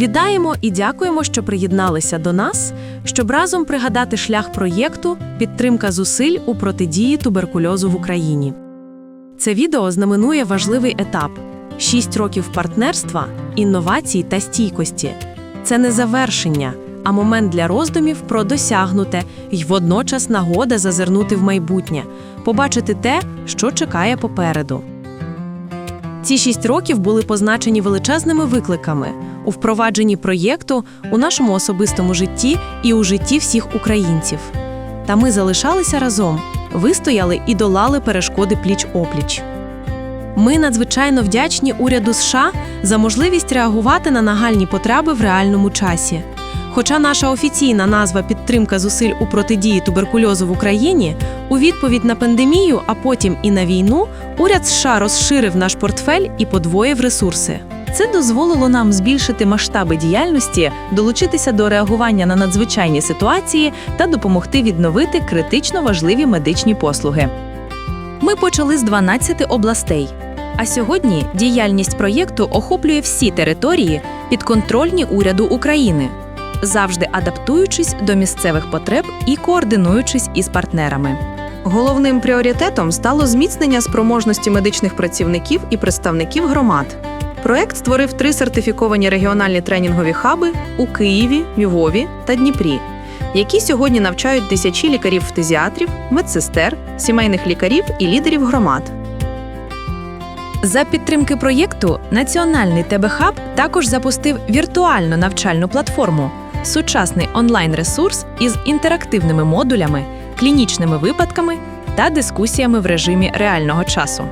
Вітаємо і дякуємо, що приєдналися до нас, щоб разом пригадати шлях проєкту Підтримка зусиль у протидії туберкульозу в Україні. Це відео знаменує важливий етап: шість років партнерства, інновацій та стійкості. Це не завершення, а момент для роздумів про досягнуте й водночас нагода зазирнути в майбутнє, побачити те, що чекає попереду. Ці шість років були позначені величезними викликами у впровадженні проєкту, у нашому особистому житті і у житті всіх українців. Та ми залишалися разом, вистояли і долали перешкоди пліч-опліч. Ми надзвичайно вдячні уряду США за можливість реагувати на нагальні потреби в реальному часі. Хоча наша офіційна назва підтримка зусиль у протидії туберкульозу в Україні у відповідь на пандемію, а потім і на війну, уряд США розширив наш портфель і подвоїв ресурси. Це дозволило нам збільшити масштаби діяльності, долучитися до реагування на надзвичайні ситуації та допомогти відновити критично важливі медичні послуги. Ми почали з 12 областей. А сьогодні діяльність проєкту охоплює всі території, підконтрольні уряду України, завжди адаптуючись до місцевих потреб і координуючись із партнерами. Головним пріоритетом стало зміцнення спроможності медичних працівників і представників громад. Проект створив три сертифіковані регіональні тренінгові хаби у Києві, Львові та Дніпрі, які сьогодні навчають тисячі лікарів-фтизіатрів, медсестер, сімейних лікарів і лідерів громад. За підтримки проєкту Національний ТБ-хаб також запустив віртуальну навчальну платформу, сучасний онлайн-ресурс із інтерактивними модулями, клінічними випадками та дискусіями в режимі реального часу.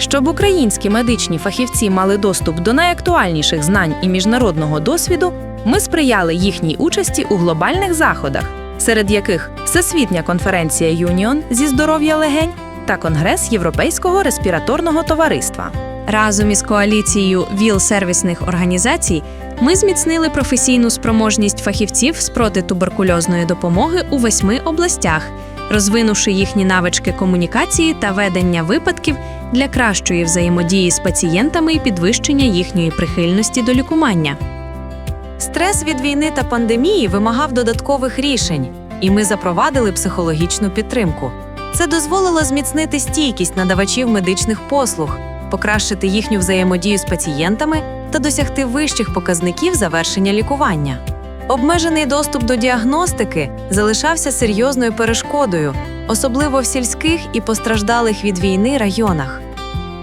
Щоб українські медичні фахівці мали доступ до найактуальніших знань і міжнародного досвіду, ми сприяли їхній участі у глобальних заходах, серед яких Всесвітня конференція Юніон зі здоров'я легень та Конгрес Європейського респіраторного товариства. Разом із коаліцією ВІЛ-сервісних організацій ми зміцнили професійну спроможність фахівців з протитуберкульозної допомоги у восьми областях, розвинувши їхні навички комунікації та ведення випадків для кращої взаємодії з пацієнтами і підвищення їхньої прихильності до лікування. Стрес від війни та пандемії вимагав додаткових рішень, і ми запровадили психологічну підтримку. Це дозволило зміцнити стійкість надавачів медичних послуг, покращити їхню взаємодію з пацієнтами та досягти вищих показників завершення лікування. Обмежений доступ до діагностики залишався серйозною перешкодою, особливо в сільських і постраждалих від війни районах.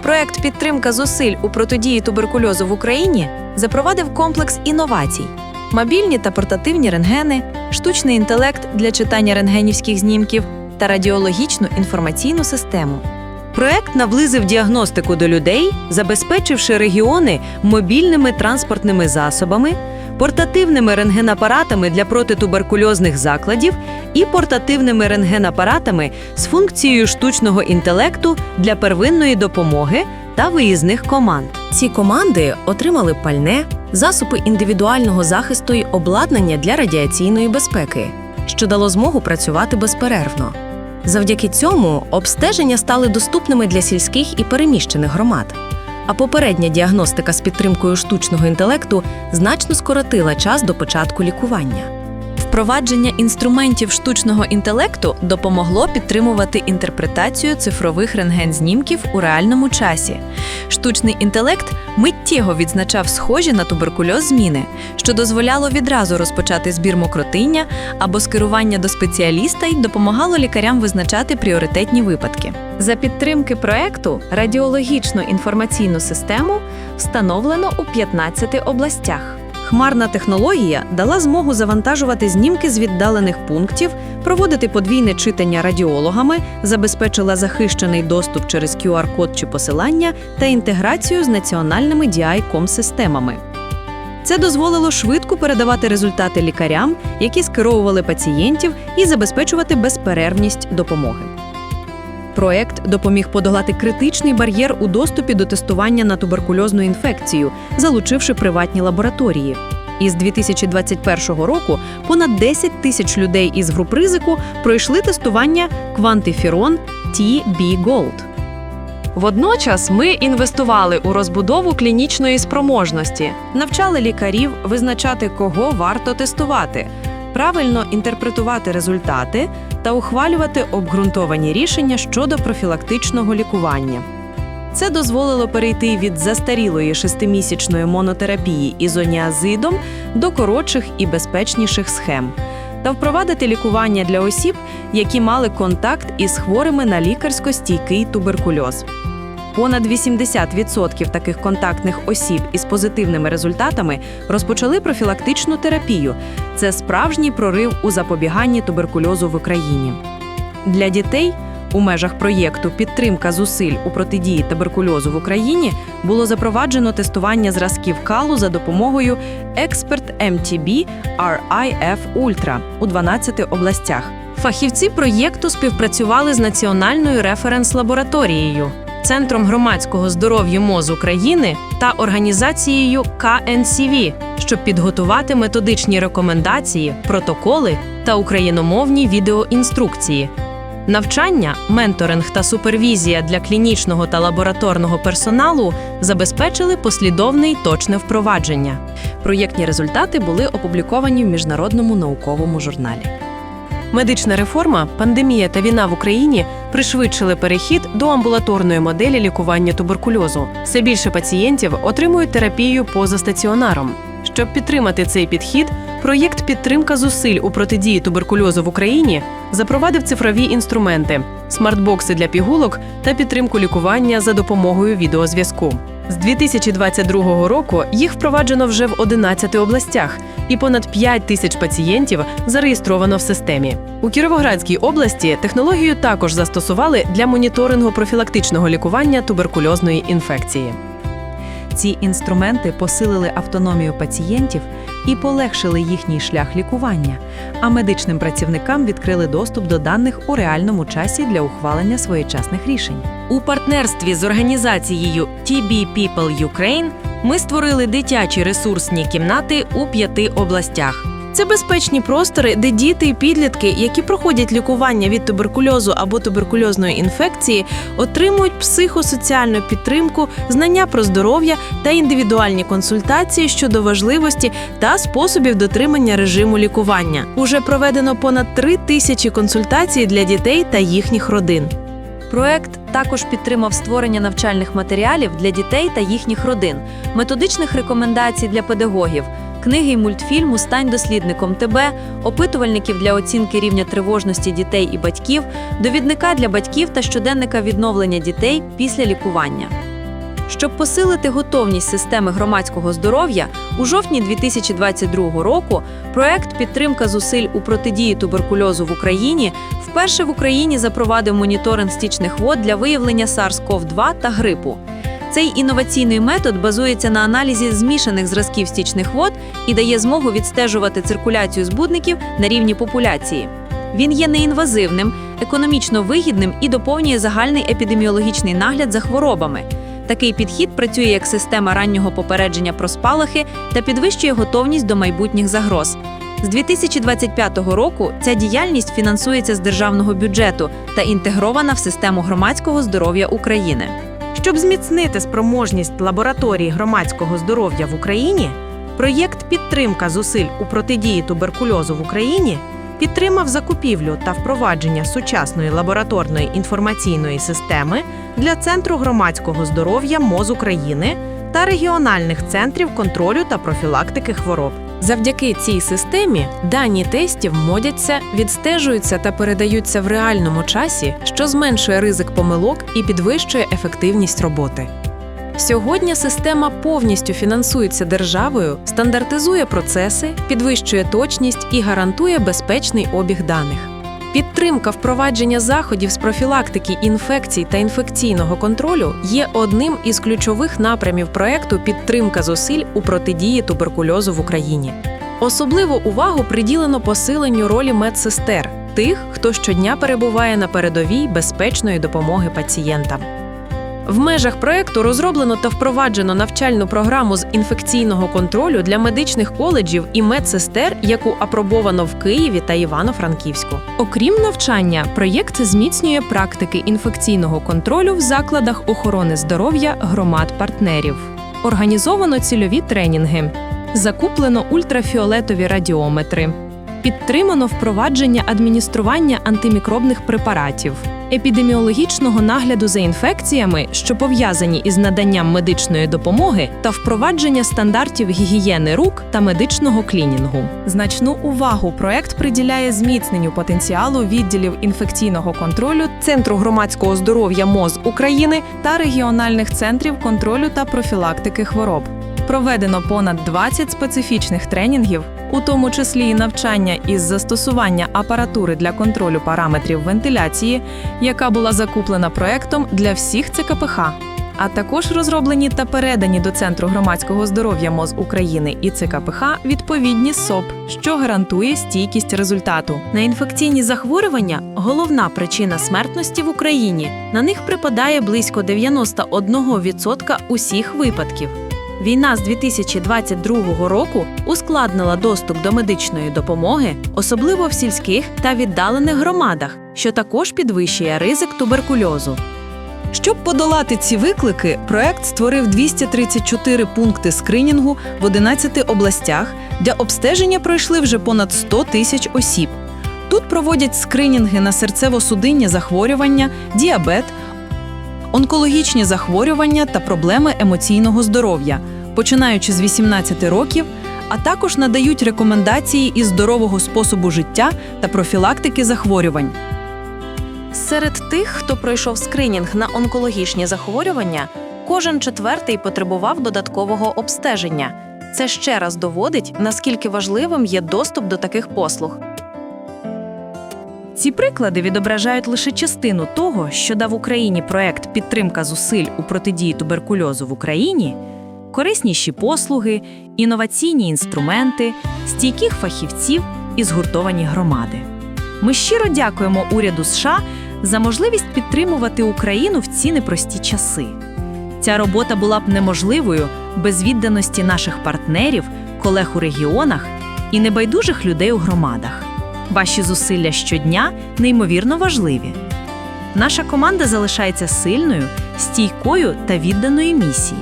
Проект підтримка зусиль у протидії туберкульозу в Україні запровадив комплекс інновацій: мобільні та портативні рентгени, штучний інтелект для читання рентгенівських знімків та радіологічну інформаційну систему. Проект наблизив діагностику до людей, забезпечивши регіони мобільними транспортними засобами, портативними рентгенапаратами для протитуберкульозних закладів і портативними рентгенапаратами з функцією штучного інтелекту для первинної допомоги та виїзних команд. Ці команди отримали пальне, засоби індивідуального захисту й обладнання для радіаційної безпеки, що дало змогу працювати безперервно. Завдяки цьому обстеження стали доступними для сільських і переміщених громад. А попередня діагностика з підтримкою штучного інтелекту значно скоротила час до початку лікування. Впровадження інструментів штучного інтелекту допомогло підтримувати інтерпретацію цифрових рентген-знімків у реальному часі. Штучний інтелект миттєво відзначав схожі на туберкульоз зміни, що дозволяло відразу розпочати збір мокротиння або скерування до спеціаліста й допомагало лікарям визначати пріоритетні випадки. За підтримки проекту радіологічну інформаційну систему встановлено у 15 областях. Хмарна технологія дала змогу завантажувати знімки з віддалених пунктів, проводити подвійне читання радіологами, забезпечила захищений доступ через QR-код чи посилання та інтеграцію з національними DI-ком-системами. Це дозволило швидко передавати результати лікарям, які скеровували пацієнтів, і забезпечувати безперервність допомоги. Проект допоміг подолати критичний бар'єр у доступі до тестування на туберкульозну інфекцію, залучивши приватні лабораторії. Із 2021 року понад 10 тисяч людей із груп ризику пройшли тестування квантифірон TB Gold. Водночас ми інвестували у розбудову клінічної спроможності. Навчали лікарів визначати, кого варто тестувати, правильно інтерпретувати результати та ухвалювати обґрунтовані рішення щодо профілактичного лікування. Це дозволило перейти від застарілої шестимісячної монотерапії ізоніазидом до коротших і безпечніших схем та впровадити лікування для осіб, які мали контакт із хворими на лікарсько-стійкий туберкульоз. Понад 80% таких контактних осіб із позитивними результатами розпочали профілактичну терапію. Це справжній прорив у запобіганні туберкульозу в Україні. Для дітей у межах проєкту Підтримка зусиль у протидії туберкульозу в Україні було запроваджено тестування зразків калу за допомогою Expert MTB RIF Ultra у 12 областях. Фахівці проєкту співпрацювали з Національною референс-лабораторією, Центром громадського здоров'я МОЗ України та організацією КНСВ, щоб підготувати методичні рекомендації, протоколи та україномовні відеоінструкції. Навчання, менторинг та супервізія для клінічного та лабораторного персоналу забезпечили послідовне й точне впровадження. Проєктні результати були опубліковані в міжнародному науковому журналі. Медична реформа, пандемія та війна в Україні пришвидшили перехід до амбулаторної моделі лікування туберкульозу. Все більше пацієнтів отримують терапію поза стаціонаром. Щоб підтримати цей підхід, проєкт Підтримка зусиль у протидії туберкульозу в Україні запровадив цифрові інструменти, смартбокси для пігулок та підтримку лікування за допомогою відеозв'язку. З 2022 року їх впроваджено вже в 11 областях, і понад 5 тисяч пацієнтів зареєстровано в системі. У Кіровоградській області технологію також застосували для моніторингу профілактичного лікування туберкульозної інфекції. Ці інструменти посилили автономію пацієнтів і полегшили їхній шлях лікування, а медичним працівникам відкрили доступ до даних у реальному часі для ухвалення своєчасних рішень. У партнерстві з організацією TB People Ukraine ми створили дитячі ресурсні кімнати у п'яти областях. Це безпечні простори, де діти і підлітки, які проходять лікування від туберкульозу або туберкульозної інфекції, отримують психосоціальну підтримку, знання про здоров'я та індивідуальні консультації щодо важливості та способів дотримання режиму лікування. Уже проведено понад три тисячі консультацій для дітей та їхніх родин. Проект також підтримав створення навчальних матеріалів для дітей та їхніх родин, методичних рекомендацій для педагогів, книги й мультфільму Стань дослідником ТБ, опитувальників для оцінки рівня тривожності дітей і батьків, довідника для батьків та щоденника відновлення дітей після лікування. Щоб посилити готовність системи громадського здоров'я, у жовтні 2022 року проект Підтримка зусиль у протидії туберкульозу в Україні вперше в Україні запровадив моніторинг стічних вод для виявлення SARS-CoV-2 та грипу. Цей інноваційний метод базується на аналізі змішаних зразків стічних вод і дає змогу відстежувати циркуляцію збудників на рівні популяції. Він є неінвазивним, економічно вигідним і доповнює загальний епідеміологічний нагляд за хворобами. Такий підхід працює як система раннього попередження про спалахи та підвищує готовність до майбутніх загроз. З 2025 року ця діяльність фінансується з державного бюджету та інтегрована в систему громадського здоров'я України. Щоб зміцнити спроможність лабораторій громадського здоров'я в Україні, проєкт Підтримка зусиль у протидії туберкульозу в Україні підтримав закупівлю та впровадження сучасної лабораторної інформаційної системи для Центру громадського здоров'я МОЗ України та регіональних центрів контролю та профілактики хвороб. Завдяки цій системі дані тестів модяться, відстежуються та передаються в реальному часі, що зменшує ризик помилок і підвищує ефективність роботи. Сьогодні система повністю фінансується державою, стандартизує процеси, підвищує точність і гарантує безпечний обіг даних. Підтримка впровадження заходів з профілактики інфекцій та інфекційного контролю є одним із ключових напрямів проекту Підтримка зусиль у протидії туберкульозу в Україні. Особливу увагу приділено посиленню ролі медсестер, тих, хто щодня перебуває на передовій безпечної допомоги пацієнтам. В межах проекту розроблено та впроваджено навчальну програму з інфекційного контролю для медичних коледжів і медсестер, яку апробовано в Києві та Івано-Франківську. Окрім навчання, проєкт зміцнює практики інфекційного контролю в закладах охорони здоров'я громад-партнерів. Організовано цільові тренінги, закуплено ультрафіолетові радіометри, підтримано впровадження адміністрування антимікробних препаратів, епідеміологічного нагляду за інфекціями, що пов'язані із наданням медичної допомоги, та впровадження стандартів гігієни рук та медичного клінінгу. Значну увагу проект приділяє зміцненню потенціалу відділів інфекційного контролю Центру громадського здоров'я МОЗ України та регіональних центрів контролю та профілактики хвороб. Проведено понад 20 специфічних тренінгів, у тому числі і навчання із застосування апаратури для контролю параметрів вентиляції, яка була закуплена проектом для всіх ЦКПХ. А також розроблені та передані до Центру громадського здоров'я МОЗ України і ЦКПХ відповідні СОП, що гарантує стійкість результату. На інфекційні захворювання головна причина смертності в Україні. На них припадає близько 91% усіх випадків. Війна з 2022 року ускладнила доступ до медичної допомоги, особливо в сільських та віддалених громадах, що також підвищує ризик туберкульозу. Щоб подолати ці виклики, проект створив 234 пункти скринінгу в 11 областях, де обстеження пройшли вже понад 100 тисяч осіб. Тут проводять скринінги на серцево-судинні захворювання, діабет, онкологічні захворювання та проблеми емоційного здоров'я, починаючи з 18 років, а також надають рекомендації із здорового способу життя та профілактики захворювань. Серед тих, хто пройшов скринінг на онкологічні захворювання, кожен четвертий потребував додаткового обстеження. Це ще раз доводить, наскільки важливим є доступ до таких послуг. Ці приклади відображають лише частину того, що дав Україні проект Підтримка зусиль у протидії туберкульозу в Україні, корисніші послуги, інноваційні інструменти, стійких фахівців і згуртовані громади. Ми щиро дякуємо уряду США за можливість підтримувати Україну в ці непрості часи. Ця робота була б неможливою без відданості наших партнерів, колег у регіонах і небайдужих людей у громадах. Ваші зусилля щодня неймовірно важливі. Наша команда залишається сильною, стійкою та відданою місії.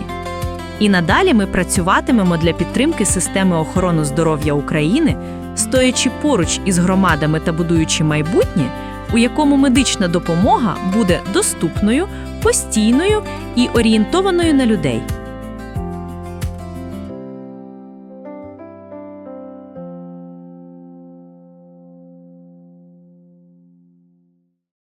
І надалі ми працюватимемо для підтримки системи охорони здоров'я України, стоячи поруч із громадами та будуючи майбутнє, у якому медична допомога буде доступною, постійною і орієнтованою на людей.